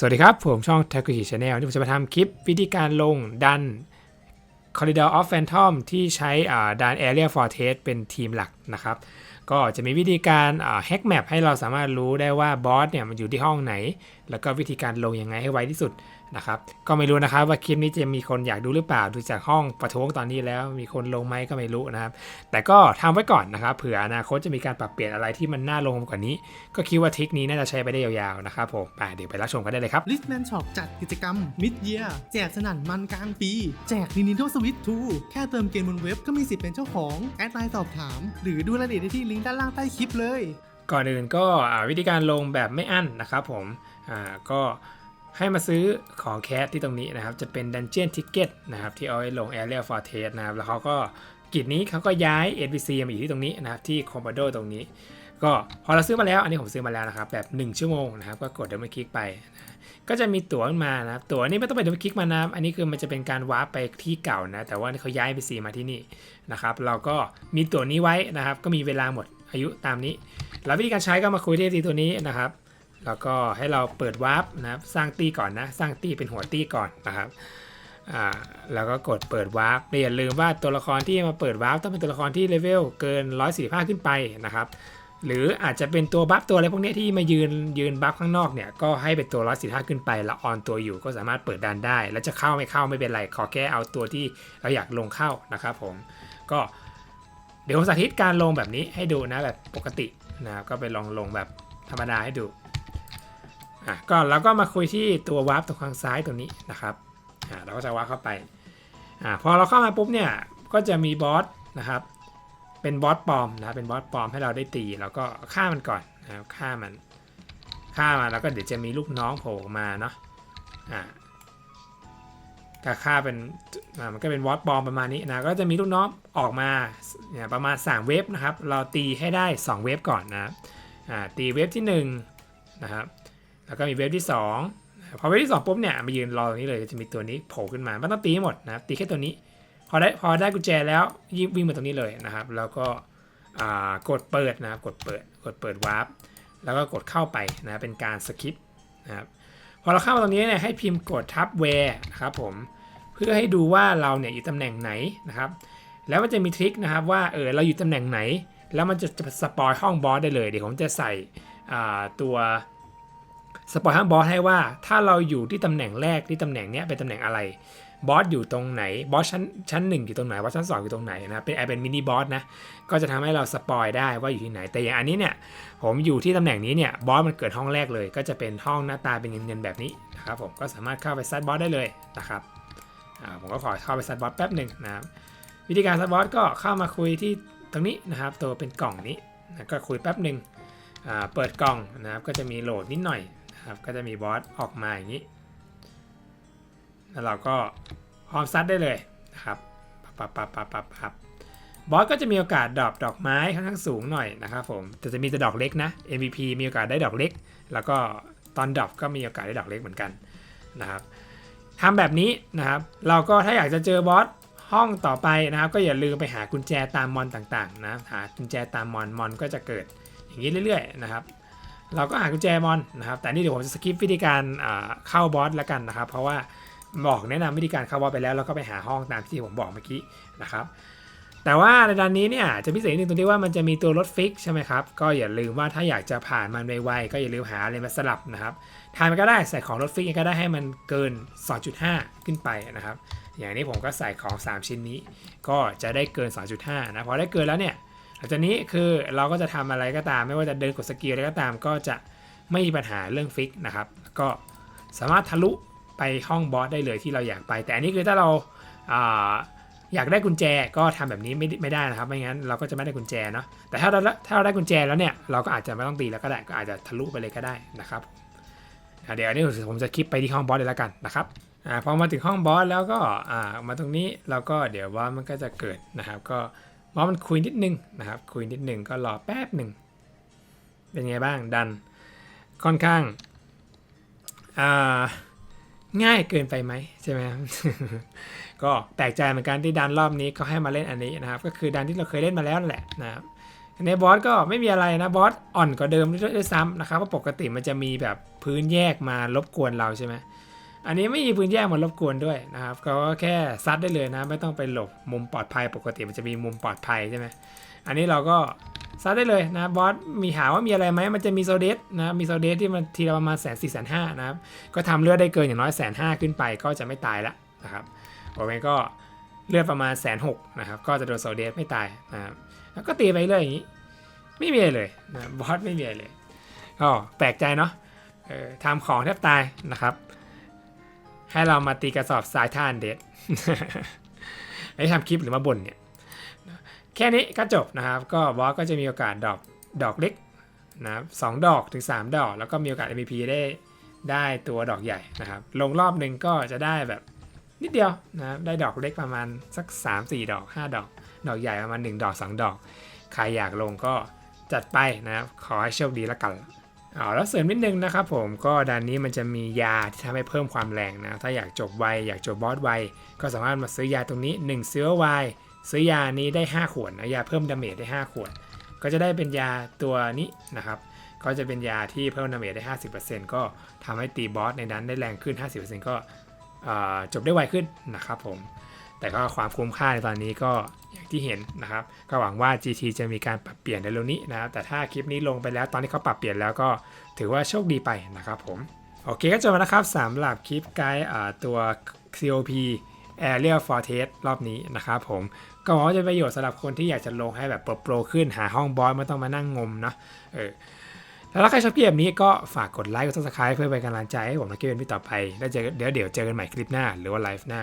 สวัสดีครับ ผมช่อง t a k u h i Channel ที่ผมจะมาทำคลิปวิธีการลงดัน Corridor of Phantom ที่ใช้ดัน Area Fortress เป็นทีมหลักนะครับ ก็จะมีวิธีการแฮกแมปให้เราสามารถรู้ได้ว่าบอสเนี่ยมันอยู่ที่ห้องไหน แล้วก็วิธีการลงยังไงให้ไวที่สุดนะครับก็ไม่รู้นะครับว่าคลิปนี้จะมีคนอยากดูหรือเปล่าดูจากห้องประท้วงตอนนี้แล้วมีคนลงไหมก็ไม่รู้นะครับ แต่ก็ทำไว้ก่อนนะครับเผื่ออนาคตจะมีการปรับเปลี่ยนอะไรที่มันน่าลงกว่านี้ ก็คิดว่าทริคนี้น่าจะใช้ไปได้ยาวๆนะครับผมอะเดี๋ยวไปรับชมกันได้เลยครับลิสแมนช็อปจัดกิจกรรม Mid Year แจกสนั่นมันกลางปี แจก Nintendo Switch 2แค่เติมเกมบนเว็บก็มีสิทธิ์เป็นเจ้าของแอดไลน์สอบถาม หรือดูรายละเอียดได้ที่ลิงก์ด้านล่างใต้คลิปเลย ก่อนอื่นก็อ่าวิธีการลงแบบไม่อั้นนะครับผมอ่าก็ ให้มาซื้อของแคสที่ตรงนี้นะครับ จะเป็น Dungeon Ticket นะครับที่เอาไว้ลง Area Fortress นะครับ แล้วเขาก็กิจนี้เขาก็ย้าย NPC มาอยู่ที่ตรงนี้นะครับ ที่ c o m b o d o ตรงนี้ ก็พอเราซื้อมาแล้ว อันนี้ผมซื้อมาแล้วนะครับ แบบ 1 ชั่วโมงนะครับ ก็กดดับเบิลคลิกไปนะก็จะมีตั๋วขึ้นมานะครับ ตั๋วนี้ไม่ต้องไปดับเบิลคลิกมานะอันนี้คือมันจะเป็นการวาร์ปไปที่เก่านะ แต่ว่าเขาย้าย NPC มาที่นี่นะครับ เราก็มีตั๋วนี้ไว้นะครับ ก็มีเวลาหมดอายุตามนี้ แล้ววิธีการใช้ก็มาคุยที่ตัวนี้นะครับ แล้วก็ให้เราเปิดวาร์ปนะครับสร้างตี้ก่อนนะสร้างตี้เป็นหัวตี้ก่อนนะครับอ่าแล้วก็กดเปิดวาร์ปอย่าลืมว่าตัวละครที่มาเปิดวาร์ปต้องเป็นตัวละครที่เลเวลเกิน 145 ขึ้นไปนะครับหรืออาจจะเป็นตัวบัฟตัวอะไรพวกนี้ที่มายืนยืนบัฟข้างนอกเนี่ยก็ให้เป็นตัว145ขึ้นไปแล้วออนตัวอยู่ก็สามารถเปิดดันได้ แล้วจะเข้าไม่เข้าไม่เป็นไร ขอแค่เอาตัวที่เราอยากลงเข้านะครับผมก็เดี๋ยวผมสาธิตการลงแบบนี้ให้ดูนะแบบปกตินะครับก็ไปลองลงแบบธรรมดาให้ดู อะก็เราก็มาคุยที่ตัววาร์ปตรงข้างซ้ายตรงนี้นะครับอ่าเราก็จะวาร์ปเข้าไปอ่าพอเราเข้ามาปุ๊บเนี่ยก็จะมีบอสนะครับเป็นบอสปลอมนะเป็นบอสปลอมให้เราได้ตีแล้วก็ฆ่ามันก่อนนะครับฆ่ามันฆ่ามันแล้วก็เดี๋ยวจะมีลูกน้องโผล่มาเนาะอ่าก็ฆ่าเป็นมันก็เป็นบอสปอมประมาณนี้นะก็จะมีลูกน้องออกมาเนี่ยประมาณ3เวฟนะครับ เราตีให้ได้ 2 เวฟก่อนนะอ่าตีเวฟที่1นะครับ แล้วก็มีเวฟที่2พอเวฟที่2ปุ๊บเนี่ยมายืนรอตรงนี้เลยจะมีตัวนี้โผล่ขึ้นมาไม่ต้องตีหมดนะครับตีแค่ตัวนี้ พอได้พอได้กุญแจแล้วยิงวิ่งมาตรงนี้เลยนะครับ แล้วก็กดเปิดนะครับกดเปิดกดเปิดวาร์ปแล้วก็กดเข้าไปนะเป็นการสคิปนะครับพอเราเข้ามาตรงนี้เนี่ยให้พิมพ์กดทับแวร์นะครับผมเพื่อให้ดูว่าเราเนี่ยอยู่ตำแหน่งไหนนะครับ แล้วมันจะมีทริคนะครับว่าเออเราอยู่ตำแหน่งไหน แล้วมันจะจะสปอยห้องบอสได้เลยเดี๋ยวผมจะใส่ตัว สปอยห้บอสให้ว่าถ้าเราอยู่ที่ตำแหน่งแรกที่ตำแหน่งเนี้ยเป็นตำแหน่งอะไรบอสอยู่ตรงไหนบอสชั้นชั้นหนึ่งอยู่ตรงไหนบอสชั้นสองอยู่ตรงไหนนะเป็นไอเป็นมินิบอสนะก็จะทำให้เราสปอยได้ว่าอยู่ที่ไหน แต่อย่างอันนี้เนี่ยผมอยู่ที่ตำแหน่งนี้เนี่ยบอสมันเกิดห้องแรกเลย ก็จะเป็นห้องหน้าตาเป็นเงินแบบนี้นะครับผมก็สามารถเข้าไปซัดบอสได้เลยนะครับผมก็ขอเข้าไปซัดบอสแป๊บหนึ่งนะครับวิธีการซัดบอสก็เข้ามาคุยที่ตรงนี้นะครับ ตัวเป็นกล่องนี้นะก็คุยแป๊บหนึ่งเปิดกล่องนะครับก็จะมีโหลดนิดหน่อย ครับก็จะมีบอสออกมาอย่างนี้ แล้วเราก็พร้อมซัดได้เลยนะครับปับปับปับปับปับปับบอสก็จะมีโอกาสดรอปดอกไม้ค่อนข้างสูงหน่อยนะครับผมแต่จะมีแต่ดอกเล็กนะ MVP มีโอกาสได้ดอกเล็ก แล้วก็ตอนดรอปก็มีโอกาสได้ดอกเล็กเหมือนกันนะครับทำแบบนี้นะครับ เราก็ถ้าอยากจะเจอบอสห้องต่อไปนะครับ ก็อย่าลืมไปหากุญแจตามมอนต่างๆนะหากุญแจตามมอนมอนก็จะเกิดอย่างนี้เรื่อยๆนะครับ เราก็หากุญแจมอนนะครับ แต่นี่เดี๋ยวผมจะสกิปวิธีการเข้าบอสแล้วกันนะครับ เพราะว่าบอกแนะนำวิธีการเข้าบอสไปแล้ว แล้วก็ไปหาห้องตามที่ผมบอกเมื่อกี้นะครับ แต่ว่าในด้านนี้เนี่ยจะพิเศษนิดนึงตรงที่ว่ามันจะมีตัวรถฟิกใช่ไหมครับ ก็อย่าลืมว่าถ้าอยากจะผ่านมันไวๆก็อย่าลืมหาอะไรมาสลับนะครับทานมันก็ได้ใส่ของรถฟิกก็ได้ให้มันเกิน 2.5 ขึ้นไปนะครับ อย่างนี้ผมก็ใส่ของ 3 ชิ้นนี้ ก็จะได้เกิน 2.5 นะพอได้เกินแล้วเนี่ย จากนี้คือเราก็จะทำอะไรก็ตาม ไม่ว่าจะเดินกดสกิลอะไรก็ตาม ก็จะไม่มีปัญหาเรื่องฟิกนะครับก็สามารถทะลุไปห้องบอสได้เลยที่เราอยากไป แต่อันนี้คือถ้าเราอาอยากได้กุญแจก็ทำแบบนี้ไม่ไม่ได้นะครับ ไม่งั้นเราก็จะไม่ได้กุญแจเนาะแต่ถ้าเราถ้าเราได้กุญแจแล้วเนี่ยเราก็อาจจะไม่ต้องตีแล้วก็ได้ก็อาจจะทะลุไปเลยก็ได้นะครับเดี๋ยวอันนี้ผมจะคลิปไปที่ห้องบอสเลยแล้วกันนะครับอพอมาถึงห้องบอสแล้วก็ามาตรงนี้เราก็เดี๋ยวว่ามันก็จะเกิดนะครับ ก็ ว่ามันคุยนิดนึงนะครับ คุยนิดนึงก็รอแป๊บหนึ่ง เป็นไงบ้างดัน ค่อนข้างาง่ายเกินไปไหมใช่ไหมก็แปลกใจเหมือนกันที่ดันรอบนี้ก็ให้มาเล่นอันนี้นะครับ ก็คือดันที่เราเคยเล่นมาแล้วนั่นแหละนะครับในบอสก็ไม่มีอะไรนะบอสอ่อนกว่าเดิมด้วยซ้ำนะครับเพราะปกติมันจะมีแบบพื้นแยกมารบกวนเราใช่ไหม อันนี้ไม่มีพื้นแยกมารบกวนด้วยนะครับก็แค่ซัดได้เลยนะ ไม่ต้องไปหลบมุมปลอดภัยปกติมันจะมีมุมปลอดภัยใช่ไหมอันนี้เราก็ซัดได้เลยนะบอสมีหาว่ามีอะไรไหมมันจะมีโซเดสนะมีโซเดสที่มันทีละประมาณแสนสี่แสนห้านะครับก็ทำเลือดได้เกินอย่างน้อยแสนห้าขึ้นไปก็จะไม่ตายละนะครับโอเคก็เลือดประมาณแสนหกนะครับก็จะโดนโซเดสไม่ตายนะครับแล้วก็ตีไปเรื่อยอย่างนี้ ไม่มีอะไรเลยนะบอสไม่มีอะไรเลยก็แปลกใจเนาะทำของแทบตายนะครับ ให้เรามาตีกระสอบทรายท่านเด็ดไอ้ทำคลิปหรือมาบ่นเนี่ย แค่นี้ก็จบนะครับ ก็บอสก็จะมีโอกาสดอกดอกเล็กนะครับสองดอกถึง 3 ดอก แล้วก็มีโอกาส MVP ได้ได้ตัวดอกใหญ่นะครับ ลงรอบหนึ่งก็จะได้แบบนิดเดียวนะครับได้ดอกเล็กประมาณสัก 3-4 ดอก 5 ดอก ดอกใหญ่ประมาณ 1 ดอก 2 ดอก ใครอยากลงก็จัดไปนะครับ ขอให้โชคดีล้วกัน อ๋อแล้วเสริมนิดนึงนะครับผมก็ด่านนี้มันจะมียาที่ทำให้เพิ่มความแรงนะ ถ้าอยากจบไว อยากจบบอสไว ก็สามารถมาซื้อยาตรงนี้1ซื้อไวซื้อยานี้ได้ 5 ขวดนะยาเพิ่มดาเมจได้ 5 ขวด ก็จะได้เป็นยาตัวนี้นะครับก็จะเป็นยาที่เพิ่มดาเมจได้ 50%ก็ทำให้ตีบอสในนั้นได้แรงขึ้น 50%ก็เอ่อจบได้ไวขึ้นนะครับผม แต่ก็ความคุ้มค่าในตอนนี้ก็อย่างที่เห็นนะครับ ก็หวังว่า GT จะมีการปรับเปลี่ยนในเร็วนี้นะครับ แต่ถ้าคลิปนี้ลงไปแล้วตอนที่เขาปรับเปลี่ยนแล้วก็ถือว่าโชคดีไปนะครับผม โอเคก็จบแล้วนะครับสำหรับคลิปไกด์ตัว COP Area for Test รอบนี้นะครับผมก็หวังว่าจะเป็นประโยชน์สำหรับคนที่อยากจะลงให้แบบโปรๆขึ้นหาห้องบอสไม่ต้องมานั่งงมเนาะเออแล้วถ้าใครชอบคลิปแบบนี้ก็ฝากกดไลค์กด subscribe เพื่อเป็นกำลังใจให้ผมและเป็นพี่ต่อไป แล้วเจอเดี๋ยวเดี๋ยวเจอกันใหม่คลิปหน้าหรือว่าไลฟ์หน้า